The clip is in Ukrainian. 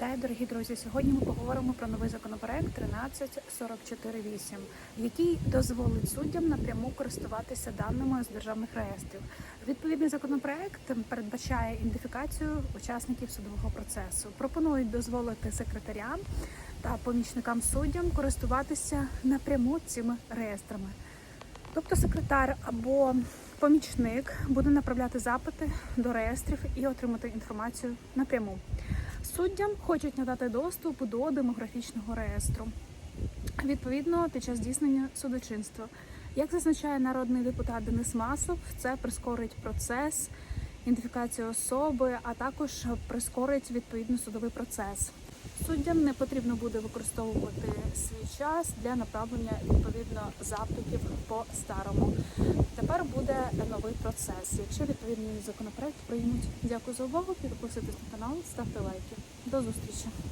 Вітаю, дорогі друзі! Сьогодні ми поговоримо про новий законопроект 13448, який дозволить суддям напряму користуватися даними з державних реєстрів. Відповідний законопроект передбачає ідентифікацію учасників судового процесу. Пропонують дозволити секретарям та помічникам суддям користуватися напряму цими реєстрами. Тобто секретар або помічник буде направляти запити до реєстрів і отримати інформацію напряму. Суддям хочуть надати доступ до демографічного реєстру. Відповідно, під час здійснення судочинства. Як зазначає народний депутат Денис Масов, це прискорить процес ідентифікації особи, а також прискорить відповідно судовий процес. Суддям не потрібно буде використовувати свій час для направлення відповідно запитів по старому. Тепер буде новий процес. Якщо відповідний законопроект приймуть. Дякую за увагу. Підписуйтесь на канал, ставте лайки. До зустрічі.